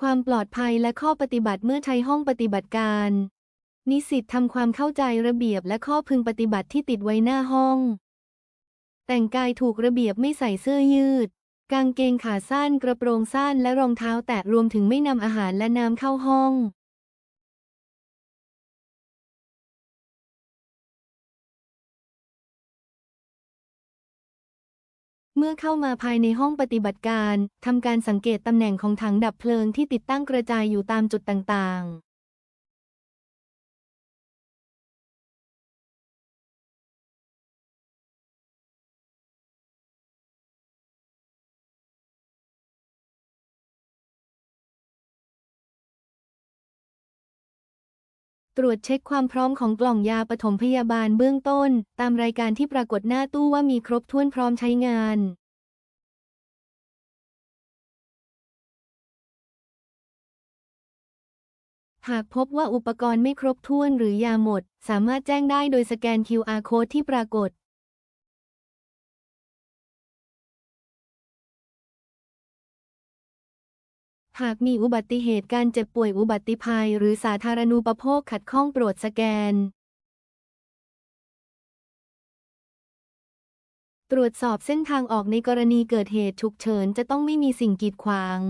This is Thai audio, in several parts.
ความปลอดภัยและข้อปฏิบัติเมื่อใช้ห้องปฏิบัติการ นิสิตทำความเข้าใจระเบียบและข้อพึงปฏิบัติที่ติดไว้หน้าห้อง แต่งกายถูกระเบียบไม่ใส่เสื้อยืด กางเกงขาสั้นกระโปรงสั้นและรองเท้าแตะรวมถึงไม่นำอาหารและน้ำเข้าห้อง เมื่อเข้ามาภายในห้องปฏิบัติการ ทำการสังเกตตำแหน่งของถังดับเพลิงที่ติดตั้งกระจายอยู่ตามจุดต่างๆ ตรวจเช็คความพร้อมของกล่องยาปฐมพยาบาลเบื้องต้น ตามรายการที่ปรากฏหน้าตู้ว่ามีครบถ้วนพร้อมใช้งาน หากพบว่าอุปกรณ์ไม่ครบถ้วนหรือยาหมด สามารถแจ้งได้โดยสแกน QR code ที่ปรากฏ หากมีอุบัติเหตุการเจ็บป่วยอุบัติภัย หรือสาธารณูปโภคขัดข้องโปรดสแกน ตรวจสอบเส้นทางออกในกรณีเกิดเหตุฉุกเฉินจะต้องไม่มีสิ่งกีดขวาง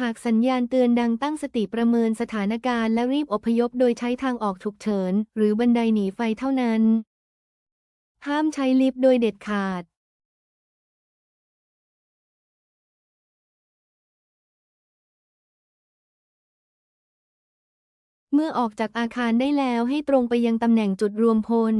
หากสัญญาณเตือนดังตั้งสติประเมินสถานการณ์และรีบอพยพโดยใช้ทางออกฉุกเฉิน หรือบันไดหนีไฟเท่านั้น ห้ามใช้ลิฟต์โดยเด็ดขาด มื่อออกจากอาคารได้แล้วให้ตรงไปยังตำแหน่งจุดรวมพล